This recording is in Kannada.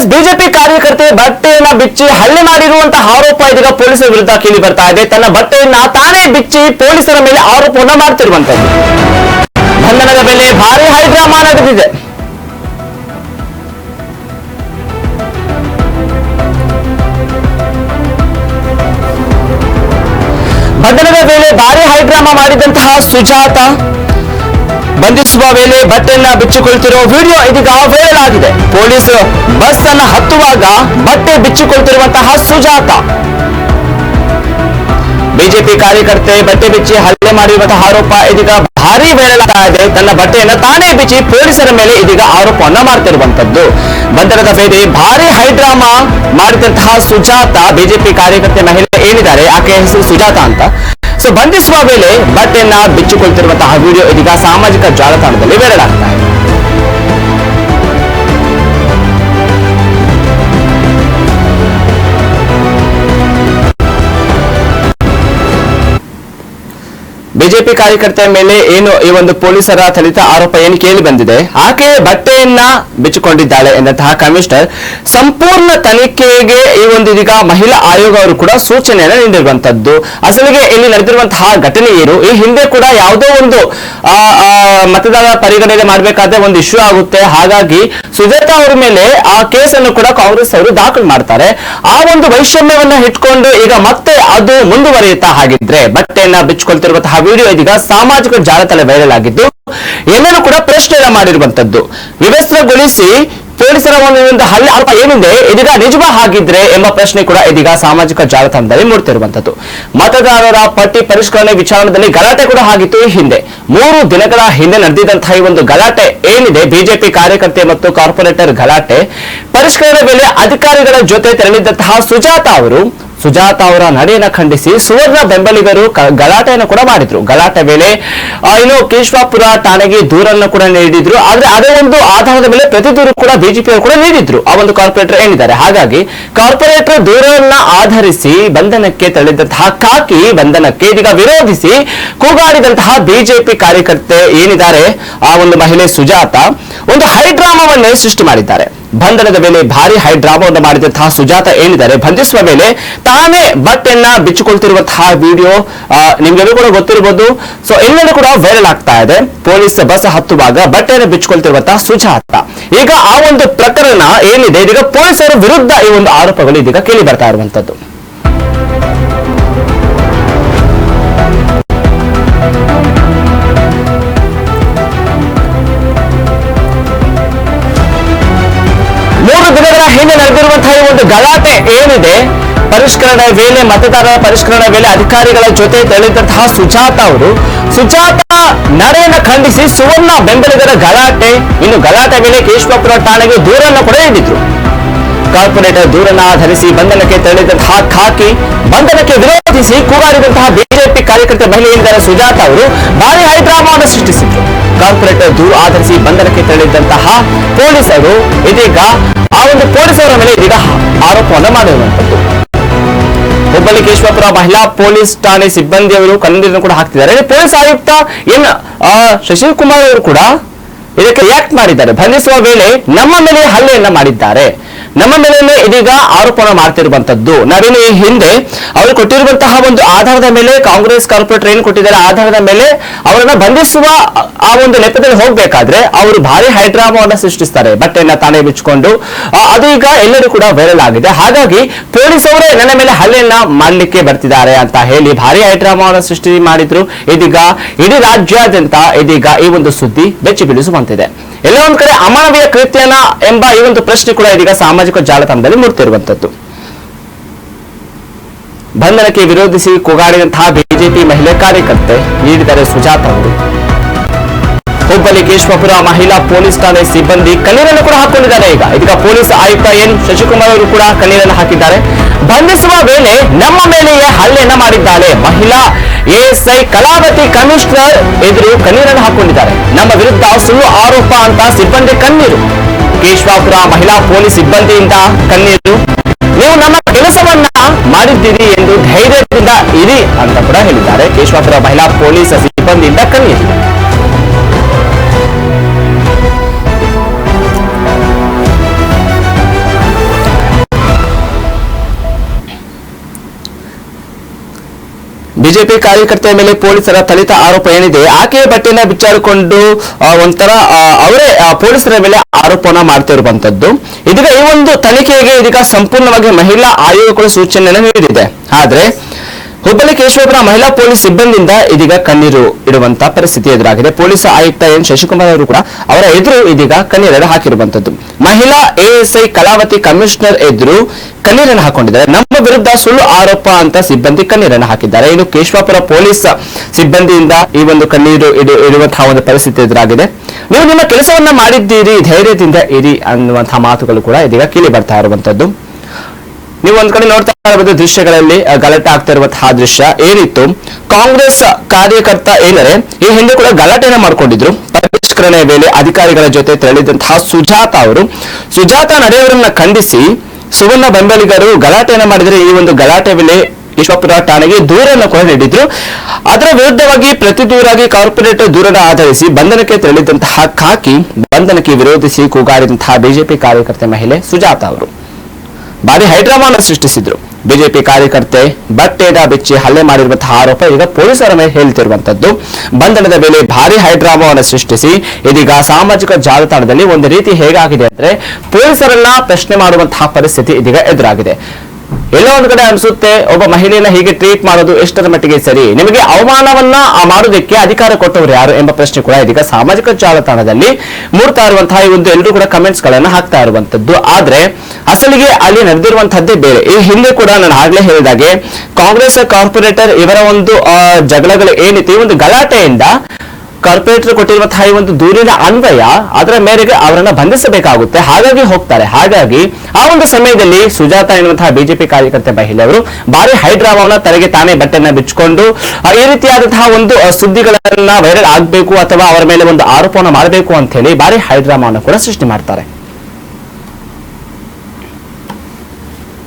ಎಸ್ ಬಿಜೆಪಿ ಕಾರ್ಯಕರ್ತೆ ಬಟ್ಟೆಯನ್ನ ಬಿಚ್ಚಿ ಹಲ್ಲೆ ಮಾಡಿರುವಂತಹ ಆರೋಪ ಇದೀಗ ಪೊಲೀಸರ ವಿರುದ್ಧ ಕೇಳಿ ಬರ್ತಾ ಇದೆ. ತನ್ನ ಬಟ್ಟೆಯನ್ನ ತಾನೇ ಬಿಚ್ಚಿ ಪೊಲೀಸರ ಮೇಲೆ ಆರೋಪವನ್ನ ಮಾಡ್ತಿರುವಂತದ್ದು ಬಂಧನದ ಬೆಲೆ ಭಾರಿ ಹೈಡ್ರಾಮಾ ನಡೆದಿದೆ ಬಂಧನದ ವೇಳೆ ಭಾರಿ ಹೈಡ್ರಾಮಾ ಮಾಡಿದಂತಹ ಸುಜಾತ ಬಂಧಿಸುವ ವೇಳೆ ಬಟ್ಟೆಯನ್ನ ಬಿಚ್ಚಿಕೊಳ್ತಿರೋ ವಿಡಿಯೋ ಇದೀಗ ವೈರಲ್ ಆಗಿದೆ. ಪೊಲೀಸ್ ಬಸ್ ಅನ್ನ ಹತ್ತುವಾಗ ಬಟ್ಟೆ ಬಿಚ್ಚಿಕೊಳ್ತಿರುವಂತಹ ಸುಜಾತ. ಬಿಜೆಪಿ ಕಾರ್ಯಕರ್ತೆ ಬಟ್ಟೆ ಬಿಚ್ಚಿ ಹಲ್ಲೆ ಮಾಡಿರುವಂತಹ ಆರೋಪ ಇದೀಗ ಭಾರಿ ವೈರಲ್ ಆಗಿದೆ ತನ್ನ ಬಟ್ಟೆಯನ್ನ ತಾನೇ ಬಿಚ್ಚಿ ಪೊಲೀಸರ ಮೇಲೆ ಇದೀಗ ಆರೋಪವನ್ನ ಮಾಡ್ತಿರುವಂತದ್ದು ಬಂಧನದ ವೇಳೆ ಭಾರಿ ಹೈಡ್ರಾಮಾ ಮಾಡಿದಂತಹ ಸುಜಾತ ಬಿಜೆಪಿ ಕಾರ್ಯಕರ್ತೆ ಮಹಿಳೆ ಏನಿದ್ದಾರೆ? ಆಕೆಯ ಹೆಸರು ಸುಜಾತ ಅಂತ. ಸೊ ಬಂಧಿಸುವ ವೇಳೆ ಬಟ್ಟೆಯನ್ನ ಬಿಚ್ಚಿಕೊಳ್ತಿರುವಂತಹ ವಿಡಿಯೋ ಇದೀಗ ಸಾಮಾಜಿಕ ಜಾಲತಾಣದಲ್ಲಿ ವೈರಲ್ ಆಗ್ತಾ ಇದೆ. ಬಿಜೆಪಿ ಕಾರ್ಯಕರ್ತೆಯ ಮೇಲೆ ಏನು ಈ ಒಂದು ಪೊಲೀಸರ ಥಳಿತ ಆರೋಪ ಏನು ಕೇಳಿ ಬಂದಿದೆ ಆಕೆ ಬಟ್ಟೆಯನ್ನ ಬಿಚ್ಚಿಕೊಂಡಿದ್ದಾಳೆ ಎಂದಂತಹ ಕಮಿಷನರ್ ಸಂಪೂರ್ಣ ತನಿಖೆಗೆ ಈ ಒಂದು ಇದೀಗ ಮಹಿಳಾ ಆಯೋಗ ಅವರು ಕೂಡ ಸೂಚನೆಯನ್ನು ನೀಡಿರುವಂತದ್ದು. ಅಸಲಿಗೆ ಇಲ್ಲಿ ನಡೆದಿರುವಂತಹ ಘಟನೆ ಏನು? ಈ ಹಿಂದೆ ಕೂಡ ಯಾವುದೋ ಒಂದು ಮತದಾರ ಪರಿಗಣನೆ ಮಾಡಬೇಕಾದ್ರೆ ಒಂದು ಇಶ್ಯೂ ಆಗುತ್ತೆ. ಹಾಗಾಗಿ ಸುಜಾತಾ ಅವರ ಮೇಲೆ ಆ ಕೇಸನ್ನು ಕೂಡ ಕಾಂಗ್ರೆಸ್ ಅವರು ದಾಖಲು ಮಾಡ್ತಾರೆ. ಆ ಒಂದು ವೈಷಮ್ಯವನ್ನ ಇಟ್ಕೊಂಡು ಈಗ ಮತ್ತೆ ಅದು ಮುಂದುವರಿಯುತ್ತಾ ಹಾಗಿದ್ರೆ ಬಟ್ಟೆಯನ್ನ ಬಿಚ್ಚಿಕೊಳ್ತಿರುವಂತಹ ವಿಡಿಯೋ ಇದೀಗ ಸಾಮಾಜಿಕ ಜಾಲತಾಣ ವೈರಲ್ ಆಗಿದ್ದು ಎಲ್ಲರೂ ಕೂಡ ಪ್ರಶ್ನೆಯನ್ನ ಮಾಡಿರುವಂತದ್ದು. ವಿವಸ್ತ್ರಗೊಳಿಸಿ ಪೊಲೀಸರ ಒಂದು ಹಲ್ಲೆ, ಆರೋಪ ಏನಿದೆ, ಇದೀಗ ನಿಜವ ಹಾಗಿದ್ರೆ ಎಂಬ ಪ್ರಶ್ನೆ ಕೂಡ ಇದೀಗ ಸಾಮಾಜಿಕ ಜಾಲತಾಣದಲ್ಲಿ ಮೂಡ್ತಿರುವಂತದ್ದು. ಮತದಾರರ ಪಟ್ಟಿ ಪರಿಷ್ಕರಣೆ ವಿಚಾರದಲ್ಲಿ ಗಲಾಟೆ ಕೂಡ ಆಗಿತ್ತು ಹಿಂದೆ. ಮೂರು ದಿನಗಳ ಹಿಂದೆ ನಡೆದಿದ್ದಂತಹ ಈ ಒಂದು ಗಲಾಟೆ ಏನಿದೆ, ಬಿಜೆಪಿ ಕಾರ್ಯಕರ್ತೆ ಮತ್ತು ಕಾರ್ಪೊರೇಟರ್ ಗಲಾಟೆ. ಪರಿಷ್ಕರಣೆ ವೇಳೆ ಅಧಿಕಾರಿಗಳ ಜೊತೆ ತೆರಳಿದ್ದಂತಹ ಸುಜಾತ ಅವರು ಸುಜಾತ ಅವರ ನಡೆಯನ್ನ ಖಂಡಿಸಿ ಸುವರ್ಣ ಬೆಂಬಲಿಗರು ಗಲಾಟೆಯನ್ನು ಕೂಡ ಮಾಡಿದ್ರು. ಗಲಾಟೆ ವೇಳೆ ಇನ್ನು ಕೇಶವಾಪುರ ಠಾಣೆಗೆ ದೂರನ್ನು ಕೂಡ ನೀಡಿದ್ರು. ಆದ್ರೆ ಅದೇ ಒಂದು ಆಧಾರದ ಮೇಲೆ ಪ್ರತಿ ದೂರು ಕೂಡ ಬಿಜೆಪಿ ಅವರು ಕೂಡ ನೀಡಿದ್ರು. ಆ ಒಂದು ಕಾರ್ಪೊರೇಟರ್ ಏನಿದ್ದಾರೆ? ಹಾಗಾಗಿ ಕಾರ್ಪೊರೇಟರ್ ದೂರನ್ನ ಆಧರಿಸಿ ಬಂಧನಕ್ಕೆ ತಳ್ಳಿದಂತಹ ಕಾಕಿ ಬಂಧನಕ್ಕೆ ಇದೀಗ ವಿರೋಧಿಸಿ ಕೂಗಾಡಿದಂತಹ ಬಿಜೆಪಿ ಕಾರ್ಯಕರ್ತೆ ಏನಿದ್ದಾರೆ? ಆ ಒಂದು ಮಹಿಳೆ ಸುಜಾತ. ಒಂದು ಹೈಡ್ರಾಮಾವನ್ನೇ ಸೃಷ್ಟಿ ಮಾಡಿದ್ದಾರೆ. ಬಂಧನದ ವೇಳೆ ಭಾರಿ ಹೈಡ್ರಾಮಾವನ್ನು ಮಾಡಿದಂತಹ ಸುಜಾತ ಏನಿದ್ದಾರೆ? ಬಂಧಿಸುವ ಮೇಲೆ ತಾನೇ ಬಟ್ಟೆಯನ್ನ ಬಿಚ್ಚಿಕೊಳ್ತಿರುವಂತಹ ವಿಡಿಯೋ ನಿಮ್ಗೆಲ್ಲೂ ಕೂಡ ಗೊತ್ತಿರಬಹುದು ಸೊ ಎಲ್ಲೆಲ್ಲೂ ಕೂಡ ವೈರಲ್ ಆಗ್ತಾ ಇದೆ. ಪೊಲೀಸ್ ಬಸ್ ಹತ್ತುವಾಗ ಬಟ್ಟೆಯನ್ನು ಬಿಚ್ಚಿಕೊಳ್ತಿರುವಂತಹ ಸುಜಾತ. ಈಗ ಆ ಒಂದು ಪ್ರಕರಣ ಏನಿದೆ? ಇದೀಗ ಪೊಲೀಸರ ವಿರುದ್ಧ ಈ ಒಂದು ಆರೋಪಗಳು ಇದೀಗ ಕೇಳಿ ಬರ್ತಾ ಇರುವಂತದ್ದು. ಹಿಂದೆ ನಡೆದಿರುವಂತಹ ಒಂದು ಗಲಾಟೆ ಏನಿದೆ? ಪರಿಷ್ಕರಣೆ ವೇಳೆ, ಮತದಾರರ ಪರಿಷ್ಕರಣೆ ವೇಳೆ ಅಧಿಕಾರಿಗಳ ಜೊತೆ ತೆರಳಿದಂತಹ ಸುಜಾತ ಅವರು, ಸುಜಾತ ನಡೆಯನ್ನು ಖಂಡಿಸಿ ಸುವರ್ಣ ಬೆಂಬಲಿಗರ ಗಲಾಟೆ. ಇನ್ನು ಗಲಾಟೆ ವೇಳೆ ಕೇಶವಪುರ ಠಾಣೆಗೆ ದೂರನ್ನು ಕೂಡ ನೀಡಿದ್ರು. ಕಾರ್ಪೊರೇಟರ್ ದೂರನ್ನ ಆಧರಿಸಿ ಬಂಧನಕ್ಕೆ ತೆರಳಿದಂತಹ ಖಾಕಿ, ಬಂಧನಕ್ಕೆ ವಿರೋಧಿಸಿ ಕೂಗಾಡಿದಂತಹ ಬಿಜೆಪಿ ಕಾರ್ಯಕರ್ತ ಮಹಿಳೆಯಿಂದರ ಸುಜಾತ ಅವರು ಭಾರಿ ಹೈಡ್ರಾಮಾವನ್ನು ಸೃಷ್ಟಿಸಿದ್ರು. ಕಾರ್ಪೊರೇಟರ್ ದೂರು ಆಧರಿಸಿ ಬಂಧನಕ್ಕೆ ತೆರಳಿದ್ದಂತಹ ಪೊಲೀಸರು ಇದೀಗ ಆ ಒಂದು ಪೊಲೀಸರ ಮೇಲೆ ಇದೀಗ ಆರೋಪವನ್ನು ಮಾಡಿರುವಂತದ್ದು ಹುಬ್ಬಳ್ಳಿ ಕೇಶವಾಪುರ ಮಹಿಳಾ ಪೊಲೀಸ್ ಠಾಣೆ ಸಿಬ್ಬಂದಿಯವರು ಕನ್ನಡಿಯನ್ನು ಕೂಡ ಹಾಕ್ತಿದ್ದಾರೆ. ಪೊಲೀಸ್ ಆಯುಕ್ತ ಎನ್ ಶಶಿಲ್ ಕುಮಾರ್ ಅವರು ಕೂಡ ಇದಕ್ಕೆ ರಿಯಾಕ್ಟ್ ಮಾಡಿದ್ದಾರೆ. ಬಂಧಿಸುವ ವೇಳೆ ನಮ್ಮ ಮೇಲೆ ಹಲ್ಲೆಯನ್ನ ಮಾಡಿದ್ದಾರೆ. ನಮ್ಮ ಮೇಲೆ ಇದೀಗ ಆರೋಪಣ ಮಾಡ್ತಿರುವಂತದ್ದು ನಾವೇನು ಈ ಹಿಂದೆ ಅವರು ಕೊಟ್ಟಿರುವಂತಹ ಒಂದು ಆಧಾರದ ಮೇಲೆ ಕಾಂಗ್ರೆಸ್ ಕಾರ್ಪೊರೇಟರ್ ಏನು ಕೊಟ್ಟಿದ್ದಾರೆ ಆಧಾರದ ಮೇಲೆ ಅವರನ್ನ ಬಂಧಿಸುವ, ಆ ಒಂದು ನೆಪದಲ್ಲಿ ಹೋಗ್ಬೇಕಾದ್ರೆ ಅವರು ಭಾರಿ ಹೈಡ್ರಾಮಾವನ್ನ ಸೃಷ್ಟಿಸ್ತಾರೆ, ಬಟ್ಟೆಯನ್ನ ತಾನೇ ಬಿಚ್ಚಿಕೊಂಡು. ಅದು ಈಗ ಎಲ್ಲರೂ ಕೂಡ ವೈರಲ್ ಆಗಿದೆ. ಹಾಗಾಗಿ ಪೊಲೀಸವರೇ ನನ್ನ ಮೇಲೆ ಹಲ್ಲೆಯನ್ನ ಮಾಡಲಿಕ್ಕೆ ಬರ್ತಿದ್ದಾರೆ ಅಂತ ಹೇಳಿ ಭಾರಿ ಹೈಡ್ರಾಮಾವನ್ನ ಸೃಷ್ಟಿ ಮಾಡಿದ್ರು. ಇದೀಗ ಇಡೀ ರಾಜ್ಯಾದ್ಯಂತ ಇದೀಗ ಈ ಒಂದು ಸುದ್ದಿ ಬೆಚ್ಚಿ ಬೀಳಿಸುವಂತಿದೆ. ಎಲ್ಲ ಒಂದ್ ಕಡೆ ಅಮಾನವೀಯ ಕೃತ್ಯನ ಎಂಬ ಈ ಒಂದು ಪ್ರಶ್ನೆ ಕೂಡ ಇದೀಗ ಸಾಮಾಜಿಕ ಜಾಲತಾಣದಲ್ಲಿ ಮೂಡ್ತಿರುವಂತದ್ದು ಬಂಧನಕ್ಕೆ ವಿರೋಧಿಸಿ ಕೂಗಾಡಿದಂತಹ ಬಿಜೆಪಿ ಮಹಿಳೆ ಕಾರ್ಯಕರ್ತೆ ನೀಡಿದ್ದಾರೆ ಸುಜಾತ ಅವರು ಹುಬ್ಬಳ್ಳಿ ಕೇಶವಪುರ ಮಹಿಳಾ ಪೊಲೀಸ್ ಠಾಣೆ ಸಿಬ್ಬಂದಿ ಕಣ್ಣೀರನ್ನು ಕೂಡ ಹಾಕೊಂಡಿದ್ದಾರೆ ಈಗ. ಇದೀಗ ಪೊಲೀಸ್ ಆಯುಕ್ತ ಎನ್ ಶಶಿಕುಮಾರ್ ಅವರು ಕೂಡ ಕಣ್ಣೀರನ್ನು ಹಾಕಿದ್ದಾರೆ. ಬಂಧಿಸುವ ವೇಳೆ ನಮ್ಮ ಮೇಲೆಯೇ ಹಲ್ಲೆಯನ್ನ ಮಾಡಿದ್ದಾಳೆ ಮಹಿಳಾ ಎಎಸ್ಐ ಕಲಾವತಿ ಕಮಿಷನರ್ ಎದುರು ಕಣ್ಣೀರನ್ನು ಹಾಕೊಂಡಿದ್ದಾರೆ. ನಮ್ಮ ವಿರುದ್ಧ ಸುಳ್ಳು ಆರೋಪ ಅಂತ ಸಿಬ್ಬಂದಿ ಕಣ್ಣೀರು. ಕೇಶವಾಪುರ ಮಹಿಳಾ ಪೊಲೀಸ್ ಸಿಬ್ಬಂದಿಯಿಂದ ಕಣ್ಣೀರು. ನೀವು ನಮ್ಮ ಕೆಲಸವನ್ನ ಮಾಡಿದ್ದೀರಿ ಎಂದು ಧೈರ್ಯದಿಂದ ಇರಿ ಅಂತ ಕೂಡ ಹೇಳಿದ್ದಾರೆ. ಕೇಶವಾಪುರ ಮಹಿಳಾ ಪೊಲೀಸ್ ಸಿಬ್ಬಂದಿಯಿಂದ ಕಣ್ಣೀರು. ಬಿಜೆಪಿ ಕಾರ್ಯಕರ್ತೆಯ ಮೇಲೆ ಪೊಲೀಸರ ಥಳಿತ ಆರೋಪ ಏನಿದೆ, ಆಕೆಯ ಬಟ್ಟೆನ ಬಿಚ್ಚಾಡಿಕೊಂಡು ಒಂಥರ ಅವರೇ ಪೊಲೀಸರ ಮೇಲೆ ಆರೋಪನ ಮಾಡ್ತಿರುವಂತದ್ದು ಇದೀಗ ಈ ಒಂದು ತನಿಖೆಗೆ ಇದೀಗ ಸಂಪೂರ್ಣವಾಗಿ ಮಹಿಳಾ ಆಯೋಗಗಳು ಸೂಚನೆಯನ್ನು ನೀಡಿದೆ. ಆದ್ರೆ ಹುಬ್ಬಳ್ಳಿ ಕೇಶವಪುರ ಮಹಿಳಾ ಪೊಲೀಸ್ ಸಿಬ್ಬಂದಿಯಿಂದ ಇದೀಗ ಕಣ್ಣೀರು ಇಡುವಂತಹ ಪರಿಸ್ಥಿತಿ ಎದುರಾಗಿದೆ. ಪೊಲೀಸ್ ಆಯುಕ್ತ ಎನ್ ಶಶಿಕುಮಾರ್ ಅವರು ಕೂಡ ಅವರ ಎದುರು ಇದೀಗ ಕಣ್ಣೀರನ್ನು ಹಾಕಿರುವಂತದ್ದು. ಮಹಿಳಾ ಎಎಸ್ಐ ಕಲಾವತಿ ಕಮಿಷನರ್ ಎದುರು ಕಣ್ಣೀರನ್ನು ಹಾಕೊಂಡಿದ್ದಾರೆ. ನಮ್ಮ ವಿರುದ್ಧ ಸುಳ್ಳು ಆರೋಪ ಅಂತ ಸಿಬ್ಬಂದಿ ಕಣ್ಣೀರನ್ನು ಹಾಕಿದ್ದಾರೆ. ಇನ್ನು ಕೇಶವಾಪುರ ಪೊಲೀಸ್ ಸಿಬ್ಬಂದಿಯಿಂದ ಈ ಒಂದು ಕಣ್ಣೀರು ಇಡು ಇಡುವಂತಹ ಒಂದು ಪರಿಸ್ಥಿತಿ ಎದುರಾಗಿದೆ. ನೀವು ನಿಮ್ಮ ಕೆಲಸವನ್ನ ಮಾಡಿದ್ದೀರಿ, ಧೈರ್ಯದಿಂದ ಇರಿ ಅನ್ನುವಂತಹ ಮಾತುಗಳು ಕೂಡ ಇದೀಗ ಕೇಳಿ ಬರ್ತಾ ಇರುವಂತದ್ದು. ನೀವು ಒಂದ್ ಕಡೆ ನೋಡ್ತಾ ಇರಬಹುದು ದೃಶ್ಯಗಳಲ್ಲಿ ಗಲಾಟೆ ಆಗ್ತಾ ಇರುವಂತಹ ದೃಶ್ಯ ಏನಿತ್ತು? ಕಾಂಗ್ರೆಸ್ ಕಾರ್ಯಕರ್ತ ಏನರೆ, ಈ ಹಿಂದೆ ಕೂಡ ಗಲಾಟೆನ ಮಾಡ್ಕೊಂಡಿದ್ರು. ಪರಿಷ್ಕರಣೆ ವೇಳೆ ಅಧಿಕಾರಿಗಳ ಜೊತೆ ತೆರಳಿದಂತಹ ಸುಜಾತ ಅವರು. ಸುಜಾತ ನಡೆಯವರನ್ನ ಖಂಡಿಸಿ, ಸುವರ್ಣ ಬೆಂಬಲಿಗರು ಗಲಾಟೆಯನ್ನ ಮಾಡಿದರೆ ಈ ಒಂದು ಗಲಾಟೆ ವೇಳೆ ಈಶ್ವರಪುರ ಠಾಣೆಗೆ ದೂರನ್ನು ಕೂಡ ನೀಡಿದ್ರು. ಅದರ ವಿರುದ್ಧವಾಗಿ ಪ್ರತಿ ದೂರಾಗಿ ಕಾರ್ಪೊರೇಟರ್ ದೂರನ ಆಧರಿಸಿ ಬಂಧನಕ್ಕೆ ತೆರಳಿದಂತಹ ಖಾಕಿ, ಬಂಧನಕ್ಕೆ ವಿರೋಧಿಸಿ ಕೂಗಾಡಿದಂತಹ ಬಿಜೆಪಿ ಕಾರ್ಯಕರ್ತೆ ಮಹಿಳೆ ಸುಜಾತ ಅವರು. ಭಾರಿ ಹೈಡ್ರಾಮಾನ ಸೃಷ್ಟಿಸಿದ್ರು. ಬಿಜೆಪಿ ಕಾರ್ಯಕರ್ತೆ ಬಟ್ಟೆದ ಬಿಚ್ಚಿ ಹಲ್ಲೆ ಮಾಡಿರುವಂತಹ ಆರೋಪ ಈಗ ಪೊಲೀಸರ ಮೇಲೆ ಹೇಳ್ತಿರುವಂತದ್ದು ಬಂಧನದ ವೇಳೆ ಭಾರಿ ಹೈಡ್ರಾಮಾವನ್ನು ಸೃಷ್ಟಿಸಿ, ಇದೀಗ ಸಾಮಾಜಿಕ ಜಾಲತಾಣದಲ್ಲಿ ಒಂದು ರೀತಿ ಹೇಗಾಗಿದೆ ಅಂದ್ರೆ ಪೊಲೀಸರನ್ನ ಪ್ರಶ್ನೆ ಮಾಡುವಂತಹ ಪರಿಸ್ಥಿತಿ ಇದೀಗ ಎದುರಾಗಿದೆ. ಎಲ್ಲೋ ಒಂದು ಕಡೆ ಅನಿಸುತ್ತೆ, ಒಬ್ಬ ಮಹಿಳೆಯನ್ನ ಹೀಗೆ ಟ್ರೀಟ್ ಮಾಡೋದು ಎಷ್ಟರ ಮಟ್ಟಿಗೆ ಸರಿ? ನಿಮಗೆ ಅವಮಾನವನ್ನ ಮಾಡೋದಕ್ಕೆ ಅಧಿಕಾರ ಕೊಟ್ಟವರು ಯಾರು ಎಂಬ ಪ್ರಶ್ನೆ ಕೂಡ ಇದೀಗ ಸಾಮಾಜಿಕ ಜಾಲತಾಣದಲ್ಲಿ ಮೂರ್ತಾ ಇರುವಂತಹ ಈ ಒಂದು ಎಲ್ಲರೂ ಕೂಡ ಕಮೆಂಟ್ಸ್ ಗಳನ್ನ ಹಾಕ್ತಾ ಇರುವಂತದ್ದು. ಆದ್ರೆ, ಅಸಲಿಗೆ ಅಲ್ಲಿ ನಡೆದಿರುವಂತಹದ್ದೇ ಬೇರೆ. ಈ ಹಿಂದೆ ಕೂಡ ನಾನು ಆಗ್ಲೇ ಹೇಳಿದಾಗೆ ಕಾಂಗ್ರೆಸ್ ಕಾರ್ಪೊರೇಟರ್ ಇವರ ಒಂದು ಜಗಳಗಳು ಏನಿತ್ತು, ಈ ಒಂದು ಗಲಾಟೆಯಿಂದ ಕಾರ್ಪೊರೇಟರ್ ಕೊಟ್ಟಿರುವಂತಹ ಈ ಒಂದು ದೂರಿನ ಅನ್ವಯ, ಅದರ ಮೇರೆಗೆ ಅವರನ್ನ ಬಂಧಿಸಬೇಕಾಗುತ್ತೆ. ಹಾಗಾಗಿ ಹೋಗ್ತಾರೆ. ಹಾಗಾಗಿ ಆ ಒಂದು ಸಮಯದಲ್ಲಿ ಸುಜಾತ ಎನ್ನುವಂತಹ ಬಿಜೆಪಿ ಕಾರ್ಯಕರ್ತೆ ಮಹಿಳೆಯವರು ಭಾರಿ ಹೈಡ್ರಾಮಾವನ್ನ ತಲೆಗೆ ತಾನೇ ಬಟ್ಟೆಯನ್ನ ಬಿಚ್ಚಿಕೊಂಡು ಈ ರೀತಿಯಾದಂತಹ ಒಂದು ಸುದ್ದಿಗಳನ್ನ ವೈರಲ್ ಆಗಬೇಕು ಅಥವಾ ಅವರ ಮೇಲೆ ಒಂದು ಆರೋಪವನ್ನು ಮಾಡಬೇಕು ಅಂತ ಹೇಳಿ ಭಾರಿ ಹೈಡ್ರಾಮಾವನ್ನು ಕೂಡ ಸೃಷ್ಟಿ ಮಾಡ್ತಾರೆ.